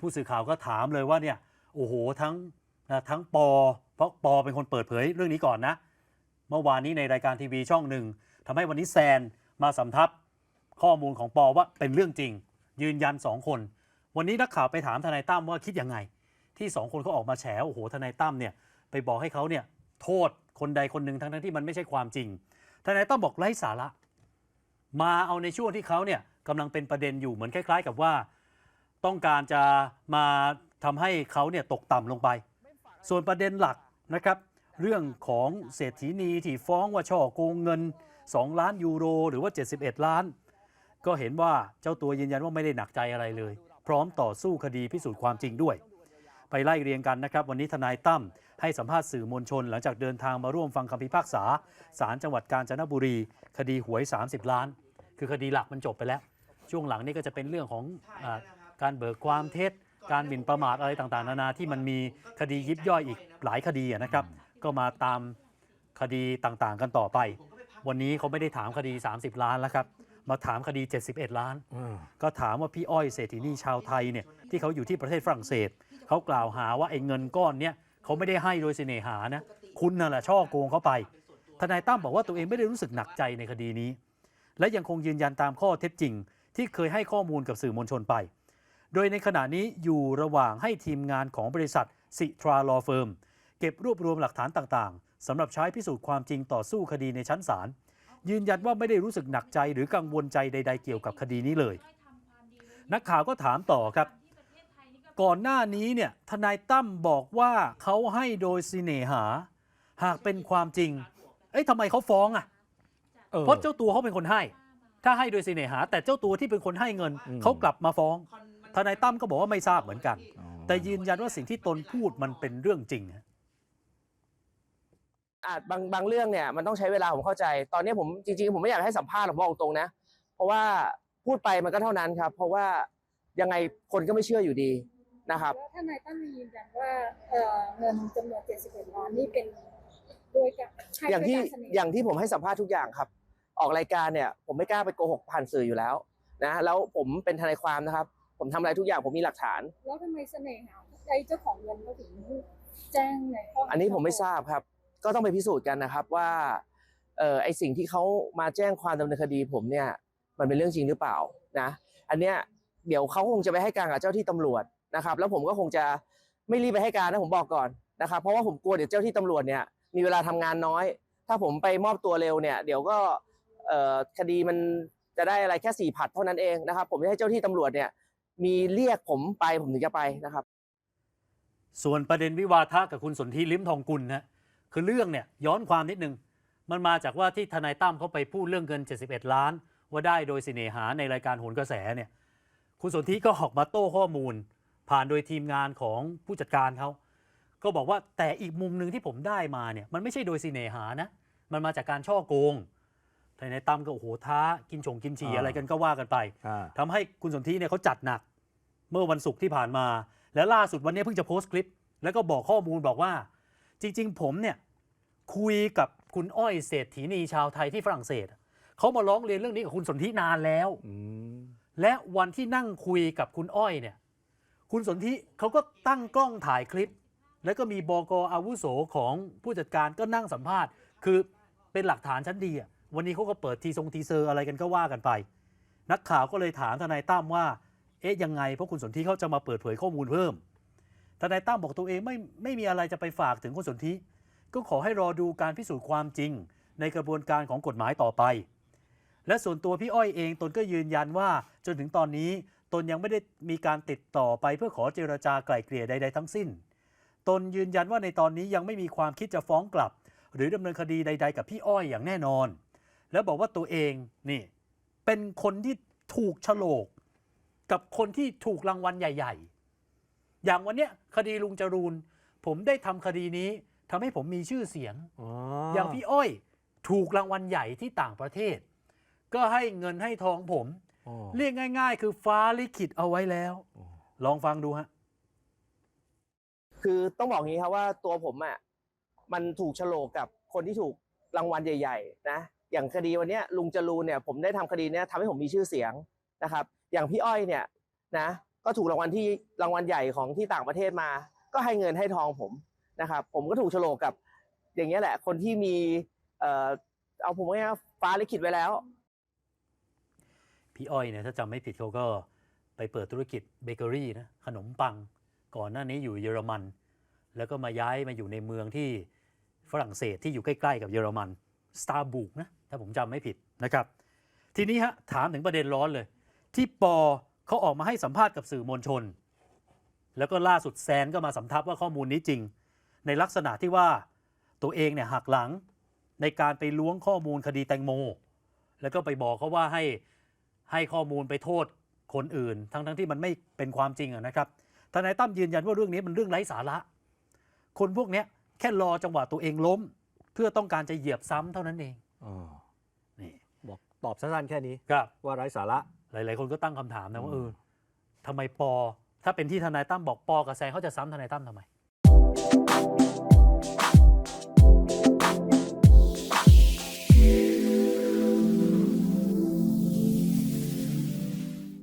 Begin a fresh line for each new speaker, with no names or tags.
ผู้สื่อข่าวก็ถามเลยว่าเนี่ยโอ้โหทั้งทั้งปอเพราะปอเป็นคนเปิดเผยเรื่องนี้ก่อนนะ เมื่อวานนี้ในรายการทีวีช่องหนึ่งทำให้วันนี้แซนมาสำทับข้อมูลของปอว่าเป็นเรื่องจริง ยืนยันสองคน วันนี้นักข่าวไปถามทนายตั้มว่าคิดยังไง ที่สองคนเขาออกมาแฉโอ้โหทนายตั้มเนี่ยไปบอกให้เขาเนี่ยโทษคนใดคนหนึ่งทั้งๆที่มันไม่ใช่ความจริงทนายตั้มบอกไร้สาระ มาเอาในช่วงที่เขาเนี่ยกำลังเป็นประเด็นอยู่เหมือนคล้าย ๆ กับว่า ต้องการจะมาทำให้เขาเนี่ยตกต่ำลงไป ส่วนประเด็นหลักนะครับ เรื่องของเศรษฐีนีที่ฟ้องว่าช่อโกงเงิน 2 ล้านยูโรหรือว่า 71 ล้าน ก็เห็นว่าเจ้าตัวยืนยันว่าไม่ได้หนักใจอะไรเลย พร้อมต่อสู้คดีพิสูจน์ความจริงด้วย ไปไล่เรียงกันนะครับ วันนี้ทนายตั้มให้สัมภาษณ์สื่อมวลชน หลังจากเดินทางมาร่วมฟังคำพิพากษาศาลจังหวัดกาญจนบุรี คดีหวย 30 ล้าน คือคดีหลักมันจบไปแล้ว ช่วงหลังนี่ก็จะเป็นเรื่องของ การเบิกความเท็จ การหมิ่นประมาทอะไรต่างๆ นานาที่มันมีคดียิบย่อยอีกหลายคดีนะครับ ก็มาตามคดีต่างๆ กันต่อไป วันนี้เขาไม่ได้ถามคดี 30 ล้านแล้วครับ มาถามคดี 71 ล้าน ก็ถามว่าพี่อ้อยเศรษฐีนีชาวไทยเนี่ยที่เขาอยู่ที่ประเทศฝรั่งเศสเขากล่าวหาว่าไอ้เงินก้อนเนี้ยเขาไม่ได้ให้โดยเสน่หานะคุณน่ะแหละช่อโกงเขาไปทนายตั้มบอกว่าตัวเองไม่ได้รู้สึกหนักใจในคดีนี้ และยังคงยืนยันตามข้อเท็จจริง ที่เคยให้ข้อมูลกับสื่อมวลชนไป โดยในขณะนี้อยู่ระหว่างให้ทีมงานของบริษัทสิทราลอเฟิร์มเก็บรวบรวมหลักฐานต่างๆสำหรับใช้พิสูจน์ความจริงต่อสู้คดีในชั้นศาลยืนยันว่าไม่ได้รู้สึกหนักใจหรือกังวลใจใด ๆ เกี่ยวกับคดีนี้เลย นักข่าวก็ถามต่อครับ ก่อนหน้านี้เนี่ยทนายตั้มบอกว่าเขาให้โดยสิเนหา หากเป็นความจริง เอ้ยทำไมเขาฟ้องอะเพราะเจ้าตัวเขาเป็นคนให้ ถ้าให้โดยสิเนหา แต่เจ้าตัวที่เป็นคนให้เงิน
อืม
เขากลับมาฟ้อง ทนายตั้มก็บอกว่าไม่ทราบเหมือนกัน
อ๋อ
แต่ยืนยันว่าสิ่งที่ตนพูดมันเป็นเรื่องจริงฮะ
อาจบางบางเรื่องเนี่ยมันต้องใช้เวลาผมเข้าใจ ตอนนี้ผมจริงๆ ผมไม่อยากให้สัมภาษณ์หรอกบอกตรงๆนะ เพราะว่าพูดไปมันก็เท่านั้นครับ เพราะว่ายังไงคนก็ไม่เชื่ออยู่ดีนะครับ
แล้วทนายตั้มยืนยันว่าเอ่อเงินจำนวน71ล้านนี่เป็นโดยการให้
อย่างที่
ด้วยกรเสน
อย่างที่ผมให้สัมภาษณ์ทุกอย่างครับ ออกรายการเนี่ยผมไม่กล้าไปโกหกผ่านสื่ออยู่แล้วนะแล้วผมเป็นทนายความนะครับ ผมทำอะไรทุกอย่างผมมีหลักฐาน
แล้วทำไมเสน่หาไอ้เจ้าของเงินเขาถึงแจ้งในข้อหา
อันนี้ผมไม่ทราบครับ ก็ต้องไปพิสูจน์กันนะครับว่าเออไอสิ่งที่เขามาแจ้งความดำเนินคดีผมเนี่ย มันเป็นเรื่องจริงหรือเปล่านะ อันเนี้ยเดี๋ยวเขาคงจะไปให้การกับเจ้าที่ตำรวจนะครับ แล้วผมก็คงจะไม่รีบไปให้การนะผมบอกก่อนนะครับ เพราะว่าผมกลัวเดี๋ยวเจ้าที่ตำรวจเนี่ยมีเวลาทำงานน้อย ถ้าผมไปมอบตัวเร็วเนี่ย เดี๋ยวก็เอ่อคดีมันจะได้อะไรแค่สี่ผัดเท่านั้นเองนะครับ ผมจะให้เจ้าที่ตำรวจเนี่ย มีเรียกผมไปผมถึงจะไปนะครับ
ส่วนประเด็นวิวาทะกับคุณสนธิลิ้มทองกุลนะคือเรื่องเนี่ยย้อนความนิดนึง มันมาจากว่าที่ทนายตั้มเขาไปพูดเรื่องเงิน 71 ล้าน ว่าได้โดยสิเนหาในรายการโหนกระแสเนี่ยคุณสนธิก็ออกมาโต้ข้อมูล ผ่านโดยทีมงานของผู้จัดการเขาก็บอกว่าแต่อีกมุมหนึ่งที่ผมได้มาเนี่ยมันไม่ใช่โดยสิเนหานะ มันมาจากการช่อโกงทนายตั้มก็โอ้โหท้ากินชงกินฉี่
อ่า
อะไรกันก็ว่ากันไป
อ่า
ทำให้คุณสนธิเนี่ยเขาจัดหนัก เมื่อวันศุกร์ที่ผ่านมา และล่าสุดวันนี้เพิ่งจะโพสต์คลิป แล้วก็บอกข้อมูลบอกว่า จริง ๆ ผมเนี่ยคุยกับคุณอ้อยเศรษฐีนีชาวไทยที่ฝรั่งเศสเขามาร้องเรียนเรื่องนี้กับคุณสนธินานแล้ว
อืม
และวันที่นั่งคุยกับคุณอ้อยเนี่ย คุณสนธิเขาก็ตั้งกล้องถ่ายคลิป แล้วก็มีบกอาวุโสของผู้จัดการก็นั่งสัมภาษณ์ คือเป็นหลักฐานชั้นดีอะวันนี้เขาก็เปิดทีทรงทีเซอร์อะไรกันก็ว่ากันไป นักข่าวก็เลยถามทนายตั้มว่า เอ๊ะยังไง เพราะคุณสนธิเขาจะมาเปิดเผยข้อมูลเพิ่มทนายตั้มบอกตัวเองไม่ไม่มีอะไรจะไปฝากถึงคุณสนธิก็ขอให้รอดูการพิสูจน์ความจริง ในกระบวนการของกฎหมายต่อไป และส่วนตัวพี่อ้อยเองตนก็ยืนยันว่าจนถึงตอนนี้ตนยังไม่ได้มีการติดต่อไปเพื่อขอเจรจาไกล่เกลี่ยใด ๆ ทั้งสิ้น ตนยืนยันว่าในตอนนี้ยังไม่มีความคิดจะฟ้องกลับ หรือดำเนินคดีใด ๆ กับพี่อ้อยอย่างแน่นอน แล้วบอกว่าตัวเองนี่เป็นคนที่ถูกฉลก กับคนที่ถูกรางวัลใหญ่ ๆ อย่างวันเนี้ยคดีลุงจรูน ผมได้ทำคดีนี้ทำให้ผมมีชื่อเสียง
อ๋อ
อย่างพี่อ้อยถูกรางวัลใหญ่ที่ต่างประเทศ ก็ให้เงินให้ทองผม
อ๋อ
เรียกง่ายๆ คือฟ้าลิขิตเอาไว้แล้ว
อ๋อ
ลองฟังดูฮะ
คือต้องบอกงี้ครับว่าตัวผมอะมันถูกโฉลกกับคนที่ถูกรางวัลใหญ่ ๆ นะ อย่างคดีวันเนี้ยลุงจรูนเนี่ยผมได้ทำคดีเนี้ยทำให้ผมมีชื่อเสียง นะครับ อย่างพี่อ้อยเนี่ยนะ ก็ถูกรางวัลที่รางวัลใหญ่ของที่ต่างประเทศมา ก็ให้เงินให้ทองผมนะครับ ผมก็ถูกโฉลกกับ อย่างเงี้ยแหละ คนที่มีเอ่อเอาผมว่าฟ้าลิขิตไว้แล้ว
พี่อ้อยเนี่ยถ้าจำไม่ผิดเขาก็ไปเปิดธุรกิจเบเกอรี่นะขนมปัง ก่อนหน้านี้อยู่เยอรมัน แล้วก็มาย้ายมาอยู่ในเมืองที่ฝรั่งเศสที่อยู่ใกล้ๆกับเยอรมันสตาร์บุกนะถ้าผมจำไม่ผิดนะครับ ทีนี้ฮะถามถึงประเด็นร้อนเลย ที่ปอเขาออกมาให้สัมภาษณ์กับสื่อมวลชน แล้วก็ล่าสุดแซนก็มาสำทับว่าข้อมูลนี้จริง ในลักษณะที่ว่าตัวเองเนี่ยหักหลังในการไปล้วงข้อมูลคดีแตงโม แล้วก็ไปบอกเขาว่าให้ให้ข้อมูลไปโทษคนอื่น ทั้งทั้งที่มันไม่เป็นความจริงอะนะครับทนายตั้มยืนยันว่าเรื่องนี้มันเรื่องไร้สาระ คนพวกเนี้ยแค่รอจังหวะตัวเองล้ม เพื่อต้องการจะเหยียบซ้ำเท่านั้นเอง
อ๋อ
นี่
บอกตอบสั้นๆแค่นี้
ครับ
ว่าไร้สาระ
หลาย ๆ คนก็ตั้งคำถามนะว่า
อื
เอ
ม
อทำไมปอ ถ้าเป็นที่ทนายตั้มบอกปอกับแซนเขาจะซ้ำทนายตั้มทำไม